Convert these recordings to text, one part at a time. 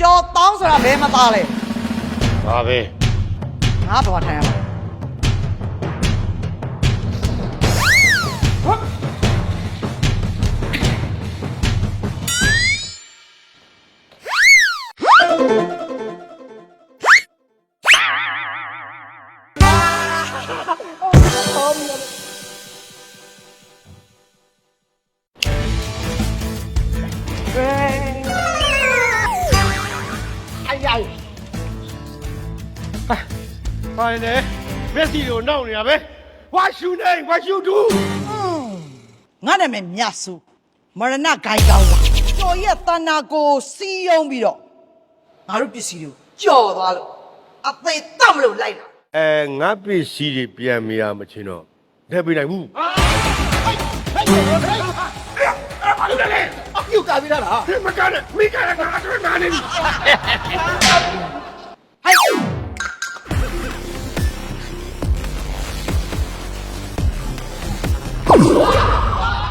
ကြော်တောင်းဆိုတာဘယ်မှာသားလဲ ဒါပဲ ငါဘာထိုင်ရမလဲ ပါနေတယ်မက်ဆီကိုနောက်နေတာပဲ What you name What you do ငါနာမည်မြတ်စုမရဏဂိုင်းကောင်းပါကြော်ရဲ့တဏ္ဍာကိုစီးယုံပြီးတော့ငါတို့ပစ္စည်းတွေကိုကြော်သွားလို့အသေးတတ်မလို့လိုက်တာအဲငါပစ္စည်းတွေပြန်မရမချင်းတော့ထည့်ပေးနိုင်ဘူး ပြုတ်ကာပြီးတာလား မကန်နဲ့မိကန်ကငါအတွက်နာနေပြီ ဟိုက်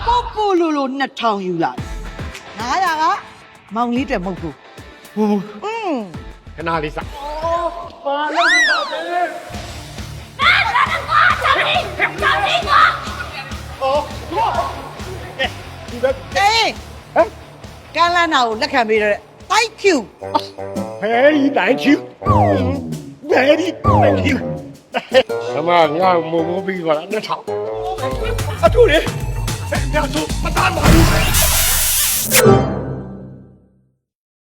ပို့ပို့လိုလို2000ယူလာ900ကမောင်လေးတွေမဟုတ်ဘူး ဟို อืม ခဏလေးစ အေးဟမ် ကန်လန်းနာကိုလက်ခံပေးရတဲ့ thank you ဖယ်ရီတိုင်းချူဖယ်ရီတိုင်းချူအမငါမိုးမိုးပြီးသွားတာနှစ်ထောင်အထူးလေညဆိုမသားပါဘူး